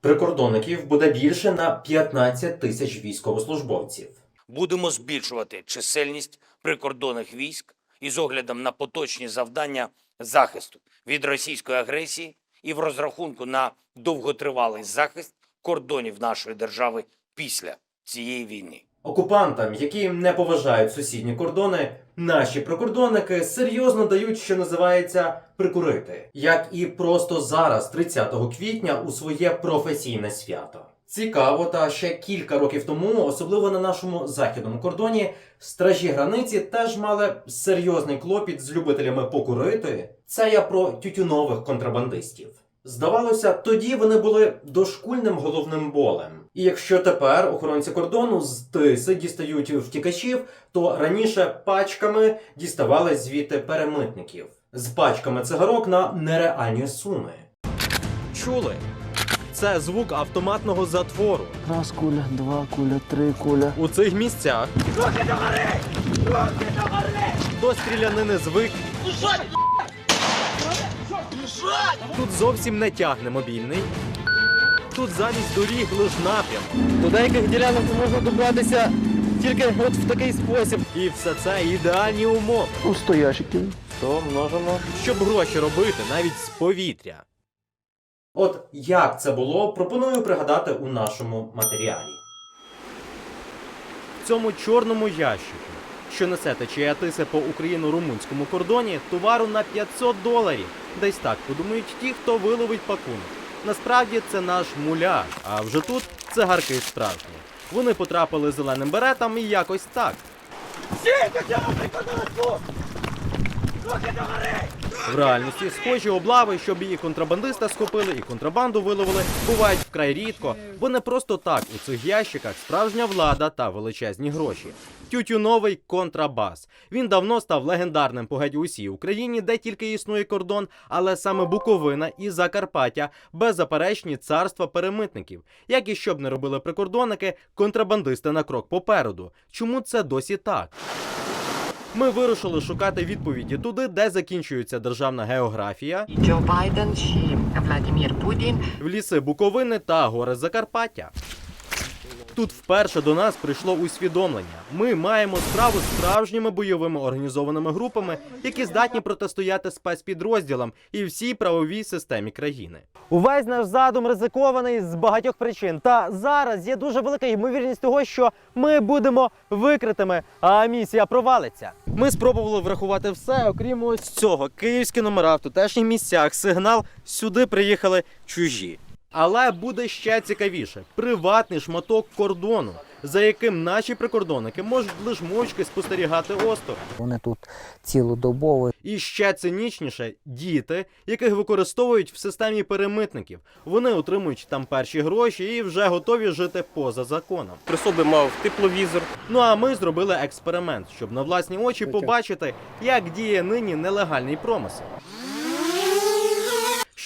Прикордонників буде більше на 15 тисяч військовослужбовців. Будемо збільшувати чисельність прикордонних військ із оглядом на поточні завдання захисту від російської агресії і в розрахунку на довготривалий захист кордонів нашої держави після цієї війни. Окупантам, які не поважають сусідні кордони, наші прикордонники серйозно дають, що називається прикурити, як і просто зараз, 30 квітня, у своє професійне свято. Цікаво, та ще кілька років тому, особливо на нашому західному кордоні, стражі границі теж мали серйозний клопіт з любителями покурити. Це я про тютюнових контрабандистів. Здавалося, тоді вони були дошкульним головним болем. І якщо тепер охоронці кордону з тиси дістають втікачів, то раніше пачками діставали звідти перемитників з пачками цигарок на нереальні суми. Чули? Це звук автоматного затвору. Раз куля, два куля, три куля. У цих місцях до стрілянини звик. Тут зовсім не тягне мобільний. Тут замість доріг лиш напрям. До деяких ділянок можна добратися тільки от в такий спосіб. І все це ідеальні умови, У стоящиків. То множимо. щоб гроші робити навіть з повітря. От як це було, пропоную пригадати у нашому матеріалі. В цьому чорному ящику, що несе течія тиси по україно-румунському кордоні, товару на 500 доларів. Десь так подумають ті, хто виловить пакунок. Насправді це наш муляж, а вже тут цигарки справжні. Вони потрапили зеленим беретам і якось так. В реальності схожі облави, щоб її контрабандиста схопили і контрабанду виловили, бувають вкрай рідко, бо не просто так у цих ящиках справжня влада та величезні гроші. Тютюновий контрабас. Він давно став легендарним по геть усій Україні, де тільки існує кордон, але саме Буковина і Закарпаття беззаперечні царства перемитників. Як і що б не робили прикордонники, контрабандисти на крок попереду. Чому це досі так? Ми вирушили шукати відповіді туди, де закінчується державна географія, Джо Байден чи Владимир Путін в ліси Буковини та гори Закарпаття. Тут вперше до нас прийшло усвідомлення. Ми маємо справу з справжніми бойовими організованими групами, які здатні протистояти спецпідрозділам і всій правовій системі країни. Увесь наш задум ризикований з багатьох причин. Та зараз є дуже велика ймовірність того, що ми будемо викритими, а місія провалиться. Ми спробували врахувати все, окрім ось цього. Київські номера в тутешніх місцях, сигнал сюди приїхали чужі. Але буде ще цікавіше приватний шматок кордону, за яким наші прикордонники можуть лише мовчки спостерігати осторонь. Вони тут цілодобово І ще цинічніше діти, яких використовують в системі перемитників. Вони отримують там перші гроші і вже готові жити поза законом. При собі мав тепловізор. Ну а ми зробили експеримент, щоб на власні очі побачити, як діє нині нелегальний промисел.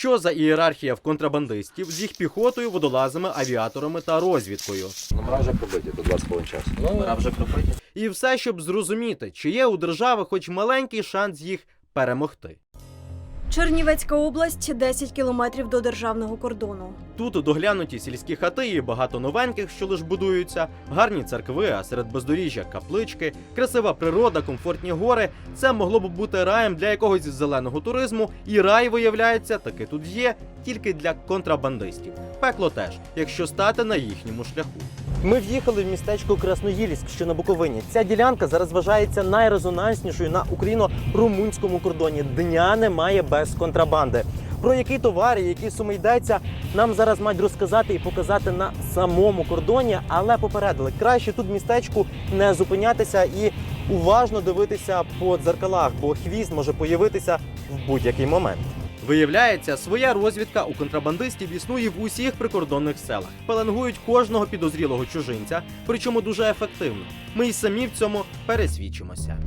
Що за ієрархія в контрабандистів з їх піхотою, водолазами, авіаторами та розвідкою? Номера вже пробиті до 20 хвилин часу. Номера вже пробиті. І все, щоб зрозуміти, чи є у держави хоч маленький шанс їх перемогти. Чернівецька область 10 кілометрів до державного кордону. Тут доглянуті сільські хати і багато новеньких, що лиш будуються, гарні церкви, а серед бездоріжжя каплички, красива природа, комфортні гори. Це могло б бути раєм для якогось із зеленого туризму, і рай, виявляється, таки тут є, тільки для контрабандистів. Пекло теж, якщо стати на їхньому шляху. Ми в'їхали в містечко Красноїльськ, що на Буковині. Ця ділянка зараз вважається найрезонанснішою на україно-румунському кордоні. Дня немає без контрабанди. Про які товари, які суми йдеться, нам зараз мають розказати і показати на самому кордоні, але попередили, краще тут містечку не зупинятися і уважно дивитися по дзеркалах, бо хвіст може появитися в будь-який момент. Виявляється, своя розвідка у контрабандистів існує в усіх прикордонних селах. Пеленгують кожного підозрілого чужинця, причому дуже ефективно. Ми й самі в цьому пересвідчимося.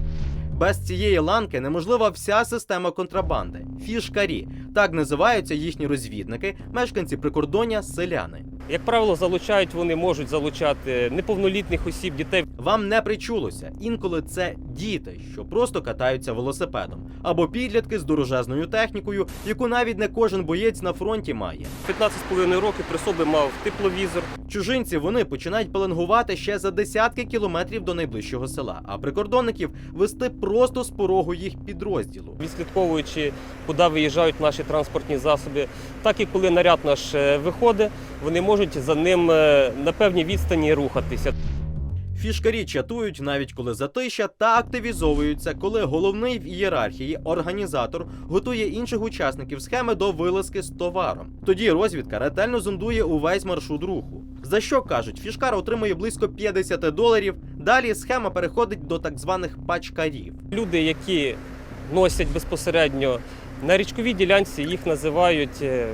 Без цієї ланки неможлива вся система контрабанди. Фішкарі так називаються їхні розвідники, мешканці прикордоння селяни. Як правило, залучають вони можуть залучати неповнолітніх осіб, дітей. Вам не причулося. Інколи це діти, що просто катаються велосипедом, або підлітки з дорожезною технікою, яку навіть не кожен боєць на фронті має. 15,5 років при собі мав тепловізор. Чужинці вони починають пеленгувати ще за десятки кілометрів до найближчого села, а прикордонників вести просто з порогу їх підрозділу. відслідковуючи, куди виїжджають наші транспортні засоби. Так і коли наряд наш е, виходить, вони можуть за ним е, на певній відстані рухатися. Фішкарі чатують навіть коли затища та активізовуються, коли головний в ієрархії організатор готує інших учасників схеми до вилазки з товаром. Тоді розвідка ретельно зондує увесь маршрут руху. За що кажуть, фішкар отримує близько 50 доларів. Далі схема переходить до так званих пачкарів. Люди, які носять безпосередньо на річковій ділянці, їх називають е,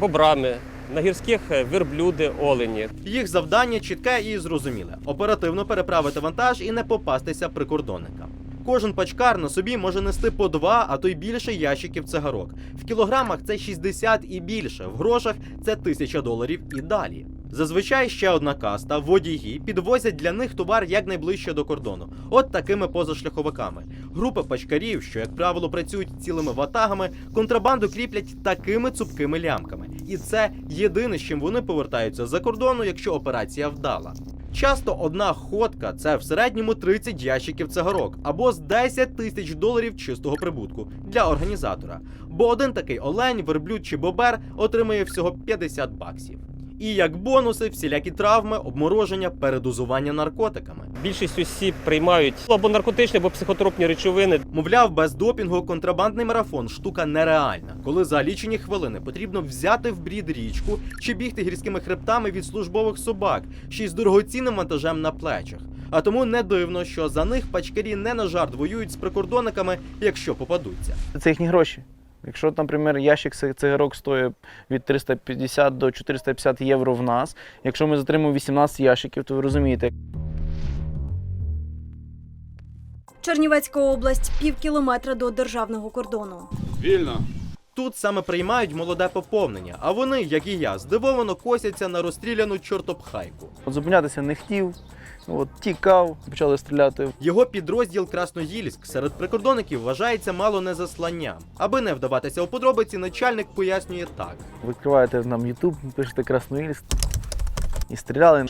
бобрами, на гірських е, верблюди, олені. Їх завдання чітке і зрозуміле: оперативно переправити вантаж і не попастися прикордонникам. Кожен пачкар на собі може нести по два, а то й більше ящиків цигарок. В кілограмах це 60 і більше, в грошах це 1000 доларів і далі. Зазвичай ще одна каста, водії, підвозять для них товар якнайближче до кордону. От такими позашляховиками. Групи пачкарів, що, як правило, працюють цілими ватагами, контрабанду кріплять такими цупкими лямками. І це єдине, з чим вони повертаються за кордону, якщо операція вдала. Часто одна ходка це в середньому 30 ящиків цигарок або з 10 тисяч доларів чистого прибутку для організатора. Бо один такий олень, верблюд чи бобер отримує всього 50 баксів. І як бонуси, всілякі травми, обмороження, передозування наркотиками. Більшість осіб приймають або наркотичні, або психотропні речовини. Мовляв, без допінгу контрабандний марафон штука нереальна, коли за лічені хвилини потрібно взяти в брід річку чи бігти гірськими хребтами від службових собак, ще й з дорогоцінним вантажем на плечах. А тому не дивно, що за них пачкарі не на жарт воюють з прикордонниками, якщо попадуться. Це їхні гроші. Якщо, наприклад, ящик цигарок стоїть від 350 до 450 євро в нас, якщо ми затримуємо 18 ящиків, то ви розумієте, Чернівецька область пів кілометра до державного кордону. Вільно. Тут саме приймають молоде поповнення, а вони, як і я, здивовано косяться на розстріляну чортопхайку. от зупинятися не хотів, от, тікав, почали стріляти. Його підрозділ Красноїльськ серед прикордонників вважається мало не засланням. Аби не вдаватися у подробиці, начальник пояснює так. Відкриваєте нам YouTube, пишете Красноїльськ і стріляли.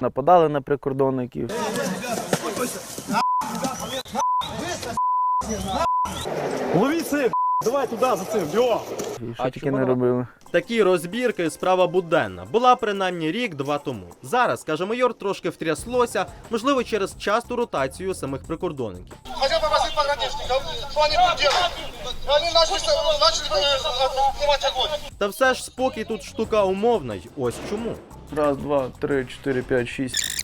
Нападали на прикордонників. Цих! Давай туди за цим! І що тільки не робили. Такі розбірки справа буденна. Була принаймні рік-два тому. Зараз, каже майор, трошки втряслося, можливо, через часту ротацію самих прикордонників. Хотел попросить пограничников, что они будут делать. Они начали, начали э, огонь. Та все ж спокій тут штука умовна, й ось чому. Раз, два, три, чотири, п'ять, шість.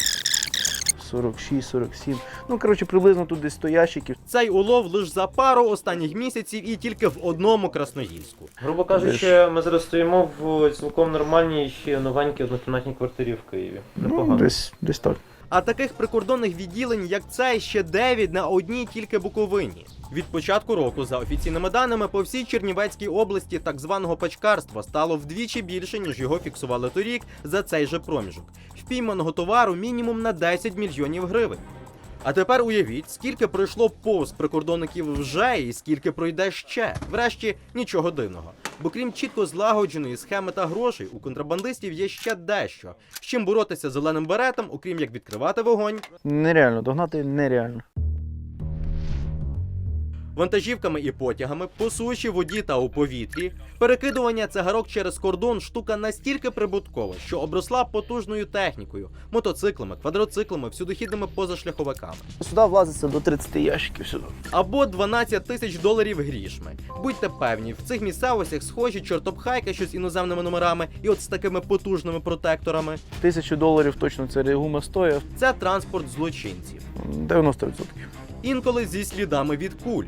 46, 47. Ну, коротше, приблизно тут десь 100 ящиків. Цей улов лише за пару останніх місяців і тільки в одному Красноїльську. Грубо кажучи, ми зараз стоїмо в цілком нормальній ще новенькій однокімнатній квартирі в Києві. Ну, десь, десь так. А таких прикордонних відділень, як цей, ще 9 на одній тільки Буковині. Від початку року, за офіційними даними, по всій Чернівецькій області так званого пачкарства стало вдвічі більше, ніж його фіксували торік за цей же проміжок. Впійманого товару мінімум на 10 мільйонів гривень. А тепер уявіть, скільки пройшло повз прикордонників вже і скільки пройде ще. Врешті нічого дивного. Бо крім чітко злагодженої схеми та грошей, у контрабандистів є ще дещо. З чим боротися зеленим беретом, окрім як відкривати вогонь, Нереально, догнати нереально. Вантажівками і потягами, по суші, воді та у повітрі. Перекидування цигарок через кордон штука настільки прибуткова, що обросла потужною технікою, мотоциклами, квадроциклами, всюдохідними позашляховиками. Сюди влазиться до 30 ящиків сюди. або 12 тисяч доларів грішми. Будьте певні, в цих місцевостях схожі чортопхайки, що з іноземними номерами, і от з такими потужними протекторами. Тисячу доларів точно це регума стоїть. Це транспорт злочинців. 90%. Інколи зі слідами від куль.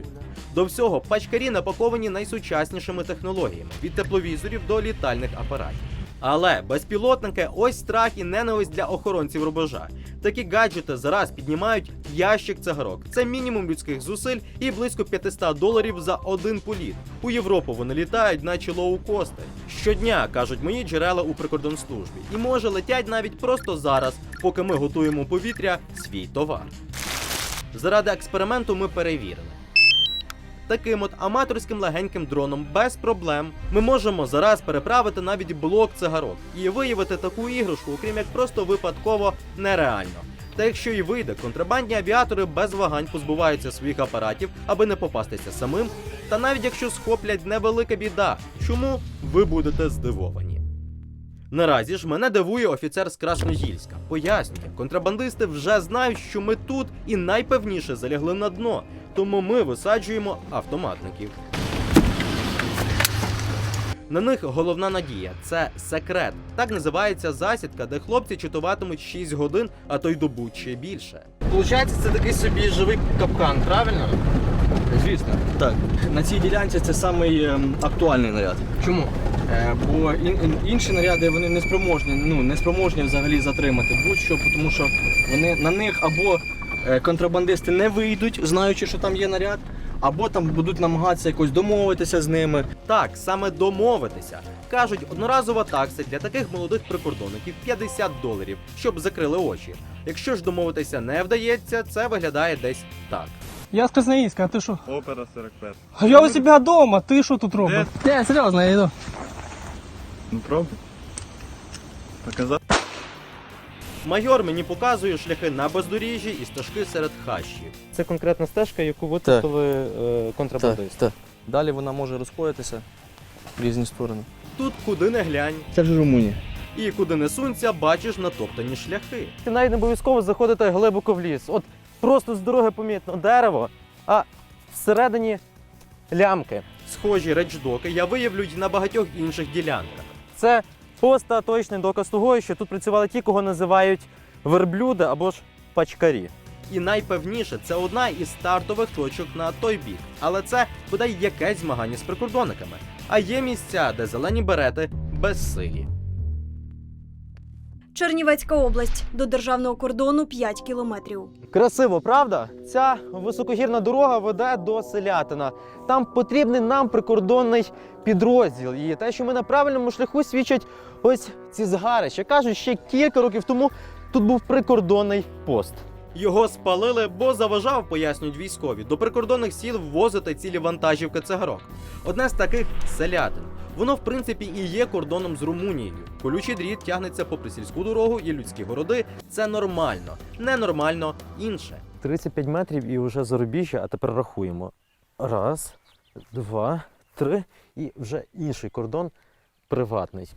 До всього пачкарі напаковані найсучаснішими технологіями від тепловізорів до літальних апаратів. Але безпілотники ось страх і ненависть для охоронців рубежа. Такі гаджети зараз піднімають ящик цигарок. Це мінімум людських зусиль і близько 500 доларів за один політ. У Європу вони літають, наче лоукости. Щодня кажуть мої джерела у прикордонслужбі, і може летять навіть просто зараз, поки ми готуємо повітря свій товар. Заради експерименту ми перевірили. Таким от аматорським легеньким дроном без проблем ми можемо зараз переправити навіть блок цигарок і виявити таку іграшку, окрім як просто випадково, нереально. Та якщо і вийде, контрабандні авіатори без вагань позбуваються своїх апаратів, аби не попастися самим. Та навіть якщо схоплять невелика біда, чому ви будете здивовані? Наразі ж мене дивує офіцер з Красногільська. Пояснює, контрабандисти вже знають, що ми тут і найпевніше залягли на дно, тому ми висаджуємо автоматників. На них головна надія це секрет. Так називається засідка, де хлопці читуватимуть 6 годин, а то й добу ще більше. Получається, це такий собі живий капкан, правильно? Звісно. Так. На цій ділянці це самий ем, актуальний наряд. Чому? Е, бо ін- ін- інші наряди вони не спроможні, ну не спроможні взагалі затримати будь-що, тому що вони на них або е, контрабандисти не вийдуть, знаючи, що там є наряд, або там будуть намагатися якось домовитися з ними. Так, саме домовитися. Кажуть, одноразова такса для таких молодих прикордонників 50 доларів, щоб закрили очі. Якщо ж домовитися не вдається, це виглядає десь так. Я з Красноїльська, а ти що? Опера 45. А я у себе вдома, ти що тут робиш? Я серйозно, я йду. Ну пробуй. Показав. Майор мені показує шляхи на бездоріжжі і стежки серед хащів. Це конкретна стежка, яку витратили е, контрабандисти. так. Далі вона може розходитися в різні сторони. Тут куди не глянь, Це вже Румунія. і куди не сунься, бачиш натоптані шляхи. Ти навіть не обов'язково заходити глибоко в ліс. От просто з дороги помітно дерево, а всередині лямки. Схожі речдоки я виявлю на багатьох інших ділянках. Це остаточний доказ того, що тут працювали ті, кого називають верблюди або ж пачкарі. І найпевніше, це одна із стартових точок на той бік. Але це бодай якесь змагання з прикордонниками. А є місця, де зелені берети безсилі. Чернівецька область до державного кордону 5 кілометрів. Красиво, правда? Ця високогірна дорога веде до Селятина. Там потрібний нам прикордонний підрозділ. І те, що ми на правильному шляху, свідчать ось ці згарища. Кажуть, ще кілька років тому тут був прикордонний пост. Його спалили, бо заважав, пояснюють військові, до прикордонних сіл ввозити цілі вантажівки цигарок. Одне з таких селятин. Воно, в принципі, і є кордоном з Румунією. Колючий дріт тягнеться попри сільську дорогу і людські городи. Це нормально, ненормально інше. 35 метрів і вже зарубіжжя, а тепер рахуємо. Раз, два, три, і вже інший кордон приватний.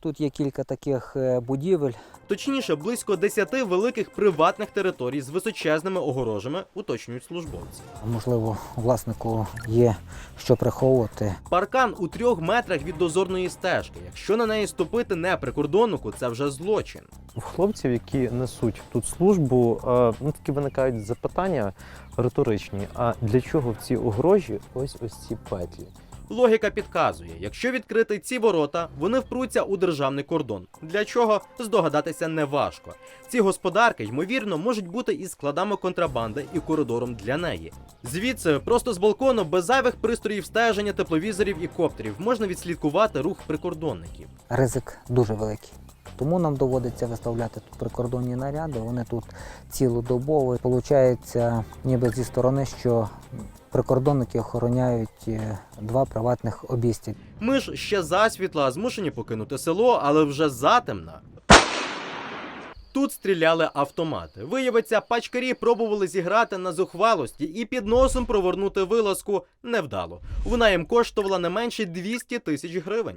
Тут є кілька таких е, будівель. Точніше, близько 10 великих приватних територій з височезними огорожами, уточнюють службовці. Можливо, власнику є що приховувати. Паркан у трьох метрах від дозорної стежки. Якщо на неї ступити не прикордоннику, це вже злочин. У хлопців, які несуть тут службу, е, ну такі виникають запитання риторичні. А для чого в цій огорожі ось ось ці петлі? Логіка підказує, якщо відкрити ці ворота, вони впруться у державний кордон. Для чого здогадатися неважко. Ці господарки, ймовірно, можуть бути і складами контрабанди, і коридором для неї. Звідси, просто з балкону, без зайвих пристроїв стеження, тепловізорів і коптерів, можна відслідкувати рух прикордонників. Ризик дуже великий. Тому нам доводиться виставляти тут прикордонні наряди. Вони тут цілодобово. Получається, ніби зі сторони, що прикордонники охороняють е, два приватних обійстя. Ми ж ще засвітла змушені покинути село, але вже затемна. Тут стріляли автомати. Виявиться, пачкарі пробували зіграти на зухвалості і під носом провернути вилазку невдало. Вона їм коштувала не менше 200 тисяч гривень.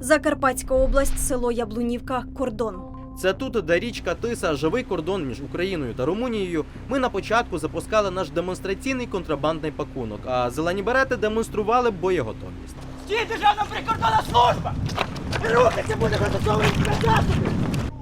Закарпатська область, село Яблунівка, кордон. Це тут, де річка Тиса, живий кордон між Україною та Румунією. Ми на початку запускали наш демонстраційний контрабандний пакунок, а зелені берети демонстрували боєготовність.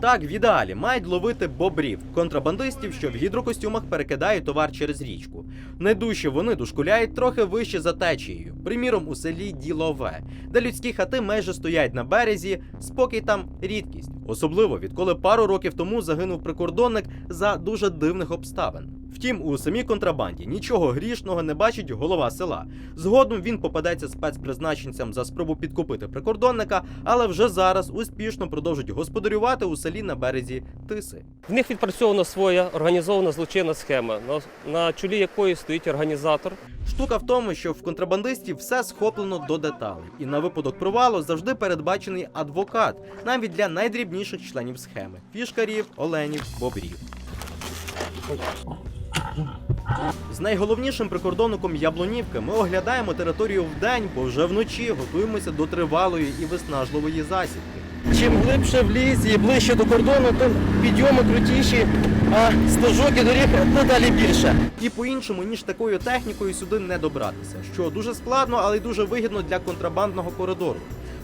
Так, в ідеалі мають ловити бобрів, контрабандистів, що в гідрокостюмах перекидають товар через річку. Найдужче вони дошкуляють трохи вище за течією, приміром у селі Ділове, де людські хати майже стоять на березі, спокій там рідкість, особливо відколи пару років тому загинув прикордонник за дуже дивних обставин. Втім, у самій контрабанді нічого грішного не бачить голова села. Згодом він попадеться спецпризначенцям за спробу підкупити прикордонника, але вже зараз успішно продовжить господарювати у селі на березі Тиси. В них відпрацьована своя організована злочинна схема, на, чолі якої стоїть організатор. Штука в тому, що в контрабандистів все схоплено до деталей, і на випадок провалу завжди передбачений адвокат, навіть для найдрібніших членів схеми фішкарів, оленів, бобрів. З найголовнішим прикордонником Яблунівки ми оглядаємо територію вдень, бо вже вночі готуємося до тривалої і виснажливої засідки. Чим глибше в ліс і ближче до кордону, тим підйоми крутіші, а стежок і доріг дедалі більше. І по-іншому, ніж такою технікою сюди не добратися, що дуже складно, але й дуже вигідно для контрабандного коридору.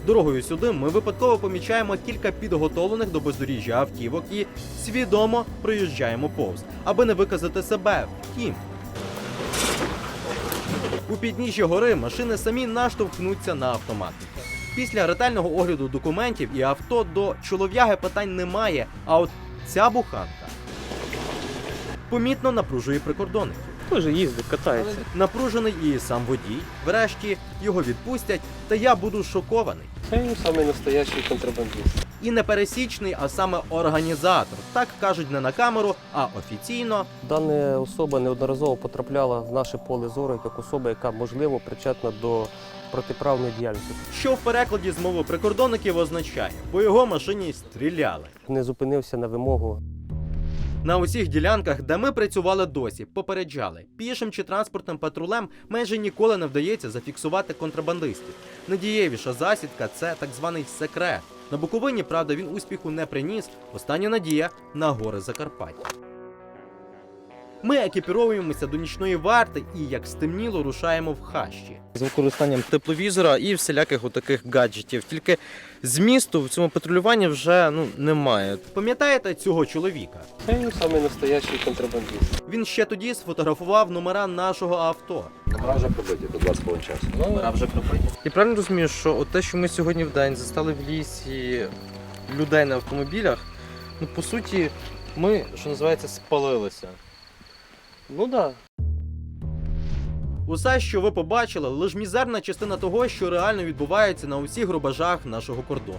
Дорогою сюди ми випадково помічаємо кілька підготовлених до бездоріжжя автівок і свідомо проїжджаємо повз, аби не виказати себе. Втім. У підніжжі гори машини самі наштовхнуться на автоматника. Після ретельного огляду документів і авто до чолов'яги питань немає, а от ця буханка помітно напружує прикордонників. Теж їздить, катається. Напружений і сам водій. Врешті його відпустять, та я буду шокований. Це він самий настоящий контрабандист. І не пересічний, а саме організатор. Так кажуть не на камеру, а офіційно. Дана особа неодноразово потрапляла в наше поле зору як особа, яка можливо причетна до протиправної діяльності. Що в перекладі з мови прикордонників означає, по його машині стріляли. Не зупинився на вимогу На усіх ділянках, де ми працювали досі, попереджали, пішим чи транспортним патрулем майже ніколи не вдається зафіксувати контрабандистів. Надієвіша засідка це так званий секрет. На Буковині, правда, він успіху не приніс. Остання надія на гори Закарпаття. Ми екіпіровуємося до нічної варти і, як стемніло, рушаємо в хащі. З використанням тепловізора і всіляких отаких гаджетів. Тільки змісту в цьому патрулюванні вже ну немає. Пам'ятаєте цього чоловіка? Це він самий настоящий контрабандист. Він ще тоді сфотографував номера нашого авто. Номера вже пробиті до 20 хвилин часу. Номера вже пробиті. Я правильно розумію, що от те, що ми сьогодні в день застали в лісі людей на автомобілях, ну по суті, ми, що називається, спалилися. Ну. Да. Усе, що ви побачили, лише мізерна частина того, що реально відбувається на усіх рубежах нашого кордону.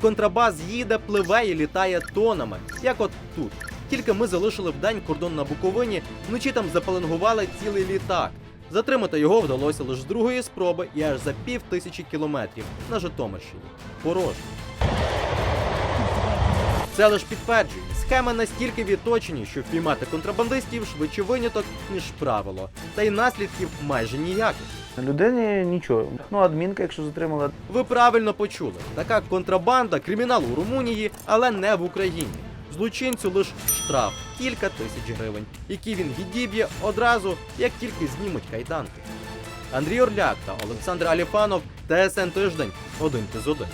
Контрабас їде, пливе і літає тонами, як от тут. Тільки ми залишили вдень кордон на Буковині, вночі там запаленгували цілий літак. Затримати його вдалося лише з другої спроби і аж за пів тисячі кілометрів на Житомирщині. Порожньо. Це лише підтверджує, схеми настільки відточені, що впіймати контрабандистів швидше виняток, ніж правило, та й наслідків майже ніяких. Людині нічого. Ну, адмінка, якщо затримала, Ви правильно почули, така контрабанда, кримінал у Румунії, але не в Україні. Злочинцю лише штраф кілька тисяч гривень, які він відіб'є одразу, як тільки знімуть кайданки. Андрій Орляк та Олександр Аліфанов, ТСН Тиждень, один з один.